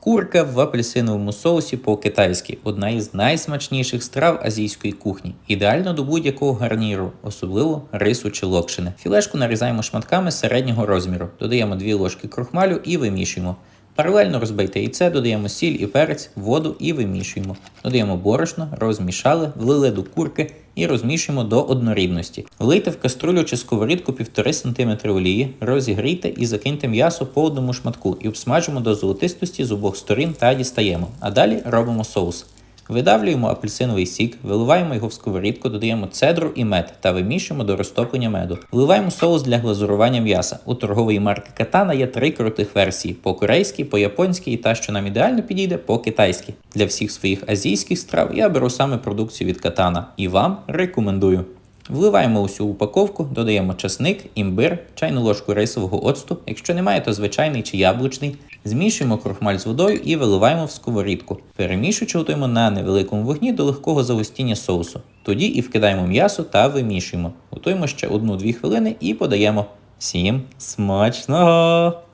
Курка в апельсиновому соусі по-китайськи одна із найсмачніших страв азійської кухні, ідеально до будь-якого гарніру, особливо рису чи локшини. Філешку нарізаємо шматками середнього розміру, додаємо 2 ложки крохмалю і вимішуємо. Паралельно розбийте яйце, додаємо сіль і перець, воду і вимішуємо. Додаємо борошно, розмішали, влили до курки і розмішуємо до однорідності. Влийте в каструлю чи сковорідку 1,5 см олії, розігрійте і закиньте м'ясо по одному шматку і обсмажимо до золотистості з обох сторін та дістаємо. А далі робимо соус. Видавлюємо апельсиновий сік, виливаємо його в сковорідку, додаємо цедру і мед та вимішуємо до розтоплення меду. Вливаємо соус для глазурування м'яса. У торгової марки Катана є три крутих версії: по-корейськи, по-японськи і та, що нам ідеально підійде, по-китайськи. Для всіх своїх азійських страв я беру саме продукцію від Катана і вам рекомендую. Вливаємо усю упаковку, додаємо часник, імбир, чайну ложку рисового оцту. Якщо немає, то звичайний чи яблучний. Змішуємо крохмаль з водою і виливаємо в сковорідку. Перемішуючи, на невеликому вогні до легкого загустіння соусу. Тоді і вкидаємо м'ясо та вимішуємо. Готуємо ще 1-2 хвилини і подаємо. Всім смачного!